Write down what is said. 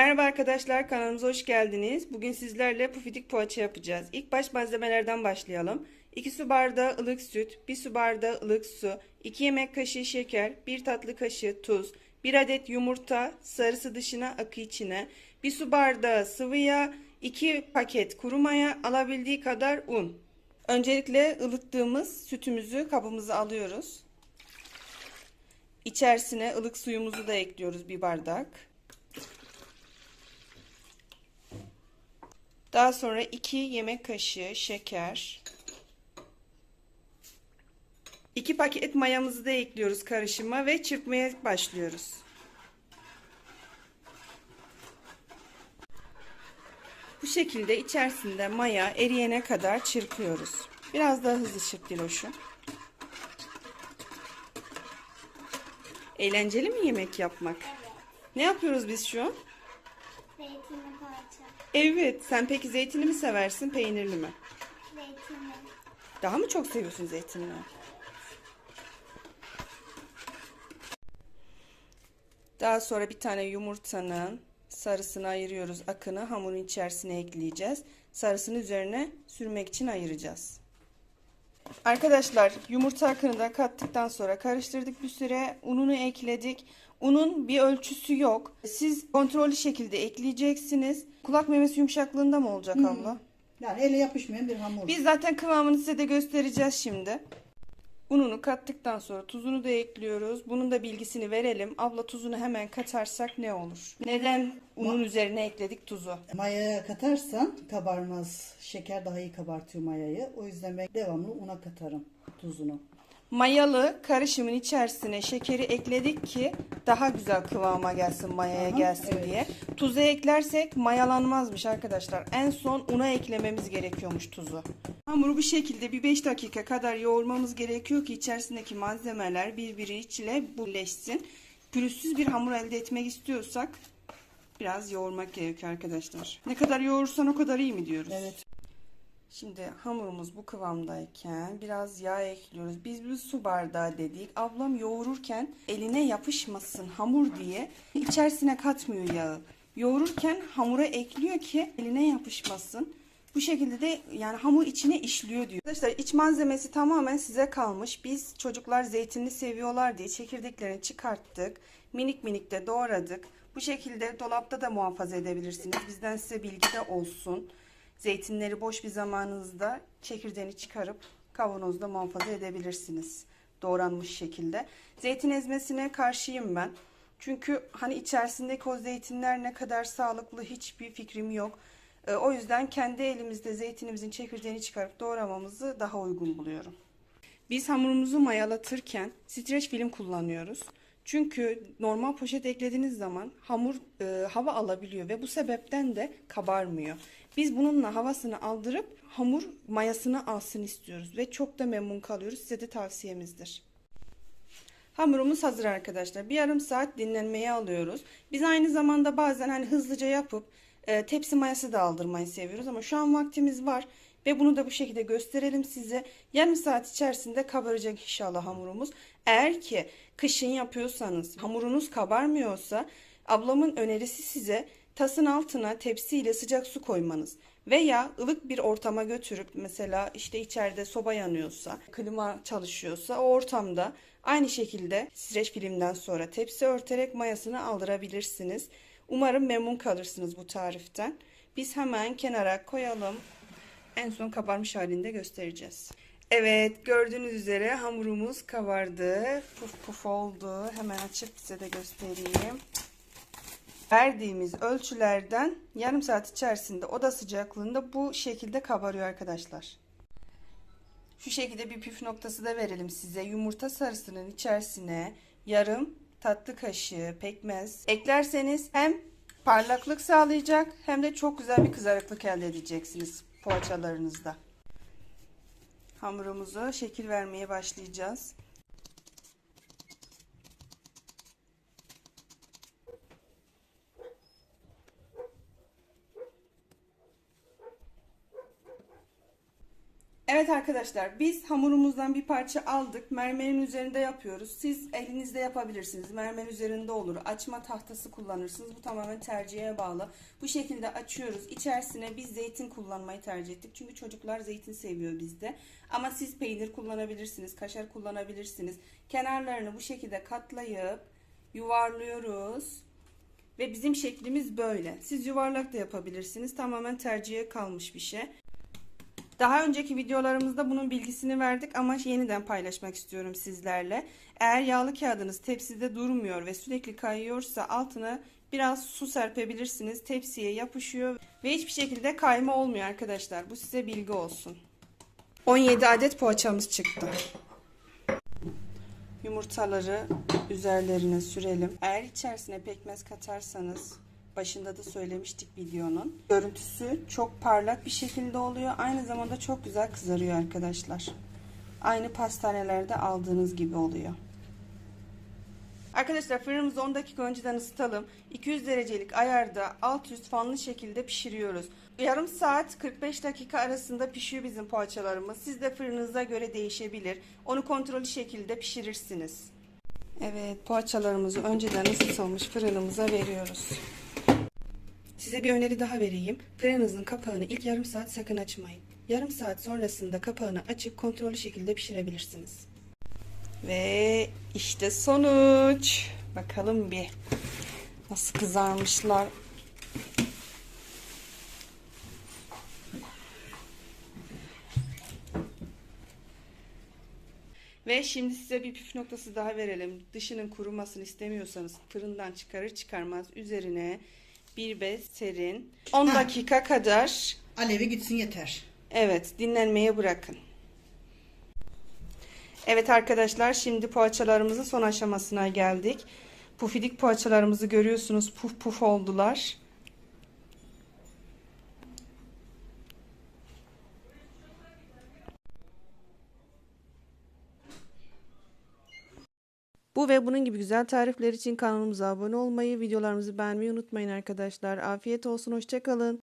Merhaba arkadaşlar kanalımıza hoş geldiniz. Bugün sizlerle pufidik poğaça yapacağız. İlk baş malzemelerden başlayalım. 2 su bardağı ılık süt, 1 su bardağı ılık su, 2 yemek kaşığı şeker, 1 tatlı kaşığı tuz, 1 adet yumurta, sarısı dışına akı içine, 1 su bardağı sıvı yağ, 2 paket kuru maya, alabildiği kadar un. Öncelikle ılıttığımız sütümüzü kabımıza alıyoruz. İçerisine ılık suyumuzu da ekliyoruz bir bardak. Daha sonra 2 yemek kaşığı şeker. 2 paket mayamızı da ekliyoruz karışıma ve çırpmaya başlıyoruz. Bu şekilde içerisinde maya eriyene kadar çırpıyoruz. Biraz daha hızlı çırp Diloş'um. Eğlenceli mi yemek yapmak? Ne yapıyoruz biz şu an? Evet. Sen peki zeytinli mi seversin, peynirli mi? Zeytinli. Daha mı çok seviyorsun zeytinli? Daha sonra bir tane yumurtanın sarısını ayırıyoruz. Akını hamurun içerisine ekleyeceğiz. Sarısını üzerine sürmek için ayıracağız. Arkadaşlar yumurta akını da kattıktan sonra karıştırdık bir süre. Ununu ekledik. Unun bir ölçüsü yok. Siz kontrollü şekilde ekleyeceksiniz. Kulak memesi yumuşaklığında mı olacak abla? Yani ele yapışmayan bir hamur. Biz zaten kıvamını size de göstereceğiz şimdi. Ununu kattıktan sonra tuzunu da ekliyoruz. Bunun da bilgisini verelim. Abla tuzunu hemen katarsak ne olur? Neden unun üzerine ekledik tuzu? Mayaya katarsan kabarmaz. Şeker daha iyi kabartıyor mayayı. O yüzden ben devamlı una katarım tuzunu. Mayalı karışımın içerisine şekeri ekledik ki daha güzel kıvama gelsin, mayaya Aha, gelsin evet. diye. Tuzu eklersek mayalanmazmış arkadaşlar. En son una eklememiz gerekiyormuş tuzu. Hamuru bu şekilde bir 5 dakika kadar yoğurmamız gerekiyor ki içerisindeki malzemeler birbiriyle birleşsin. Pürüzsüz bir hamur elde etmek istiyorsak biraz yoğurmak gerekiyor arkadaşlar. Ne kadar yoğurursan o kadar iyi mi diyoruz? Evet. Şimdi hamurumuz bu kıvamdayken biraz yağ ekliyoruz. Biz bir su bardağı dedik. Ablam yoğururken eline yapışmasın hamur diye içerisine katmıyor yağı. Yoğururken hamura ekliyor ki eline yapışmasın. Bu şekilde de yani hamur içine işliyor diyor. Arkadaşlar iç malzemesi tamamen size kalmış. Biz çocuklar zeytinli seviyorlar diye çekirdeklerini çıkarttık. Minik minik de doğradık. Bu şekilde dolapta da muhafaza edebilirsiniz. Bizden size bilgi de olsun. Zeytinleri boş bir zamanınızda çekirdeğini çıkarıp kavanozda muhafaza edebilirsiniz. Doğranmış şekilde. Zeytin ezmesine karşıyım ben. Çünkü hani içerisindeki o zeytinler ne kadar sağlıklı hiçbir fikrim yok. Ee, o yüzden kendi elimizde zeytinimizin çekirdeğini çıkarıp doğramamızı daha uygun buluyorum. Biz hamurumuzu mayalatırken streç film kullanıyoruz. Çünkü normal poşet eklediğiniz zaman hamur e, hava alabiliyor ve bu sebepten de kabarmıyor. Biz bununla havasını aldırıp hamur mayasını alsın istiyoruz ve çok da memnun kalıyoruz. Size de tavsiyemizdir. Hamurumuz hazır arkadaşlar. Bir yarım saat dinlenmeye alıyoruz. Biz aynı zamanda bazen hani hızlıca yapıp e, tepsi mayası da aldırmayı seviyoruz ama şu an vaktimiz var ve bunu da bu şekilde gösterelim size. Yarım saat içerisinde kabaracak inşallah hamurumuz. Eğer ki kışın yapıyorsanız hamurunuz kabarmıyorsa ablamın önerisi size tasın altına tepsiyle sıcak su koymanız veya ılık bir ortama götürüp mesela işte içeride soba yanıyorsa, klima çalışıyorsa o ortamda aynı şekilde streç filmden sonra tepsi örterek mayasını aldırabilirsiniz. Umarım memnun kalırsınız bu tariften. Biz hemen kenara koyalım. En son kabarmış halinde göstereceğiz. Evet gördüğünüz üzere hamurumuz kabardı. Puf puf oldu. Hemen açıp size de göstereyim. Verdiğimiz ölçülerden yarım saat içerisinde oda sıcaklığında bu şekilde kabarıyor arkadaşlar. Şu şekilde bir püf noktası da verelim size. Yumurta sarısının içerisine yarım tatlı kaşığı pekmez eklerseniz hem parlaklık sağlayacak hem de çok güzel bir kızarıklık elde edeceksiniz poğaçalarınızda. Hamurumuza şekil vermeye başlayacağız. Evet arkadaşlar biz hamurumuzdan bir parça aldık. Mermerin üzerinde yapıyoruz. Siz elinizde yapabilirsiniz. Mermer üzerinde olur. Açma tahtası kullanırsınız. Bu tamamen tercihe bağlı. Bu şekilde açıyoruz. İçerisine biz zeytin kullanmayı tercih ettik. Çünkü çocuklar zeytin seviyor bizde. Ama siz peynir kullanabilirsiniz. Kaşar kullanabilirsiniz. Kenarlarını bu şekilde katlayıp yuvarlıyoruz. Ve bizim şeklimiz böyle. Siz yuvarlak da yapabilirsiniz. Tamamen tercihe kalmış bir şey. Daha önceki videolarımızda bunun bilgisini verdik ama yeniden paylaşmak istiyorum sizlerle. Eğer yağlı kağıdınız tepside durmuyor ve sürekli kayıyorsa altına biraz su serpebilirsiniz. Tepsiye yapışıyor ve hiçbir şekilde kayma olmuyor arkadaşlar. Bu size bilgi olsun. 17 adet poğaçamız çıktı. Yumurtaları üzerlerine sürelim. Eğer içerisine pekmez katarsanız başında da söylemiştik videonun. Görüntüsü çok parlak bir şekilde oluyor. Aynı zamanda çok güzel kızarıyor arkadaşlar. Aynı pastanelerde aldığınız gibi oluyor. Arkadaşlar fırınımızı 10 dakika önceden ısıtalım. 200 derecelik ayarda alt üst fanlı şekilde pişiriyoruz. Yarım saat 45 dakika arasında pişiyor bizim poğaçalarımız. Siz de fırınınıza göre değişebilir. Onu kontrollü şekilde pişirirsiniz. Evet poğaçalarımızı önceden ısıtılmış fırınımıza veriyoruz. Size bir öneri daha vereyim. Fırınınızın kapağını ilk yarım saat sakın açmayın. Yarım saat sonrasında kapağını açıp kontrollü şekilde pişirebilirsiniz. Ve işte sonuç. Bakalım bir nasıl kızarmışlar. Ve şimdi size bir püf noktası daha verelim. Dışının kurumasını istemiyorsanız fırından çıkarır çıkarmaz üzerine bir bez serin. 10 Ha. dakika kadar Alevi gitsin yeter. Evet, dinlenmeye bırakın. Evet arkadaşlar, şimdi poğaçalarımızın son aşamasına geldik. Pufidik poğaçalarımızı görüyorsunuz, puf puf oldular. Bu ve bunun gibi güzel tarifler için kanalımıza abone olmayı, videolarımızı beğenmeyi unutmayın arkadaşlar. Afiyet olsun, hoşçakalın.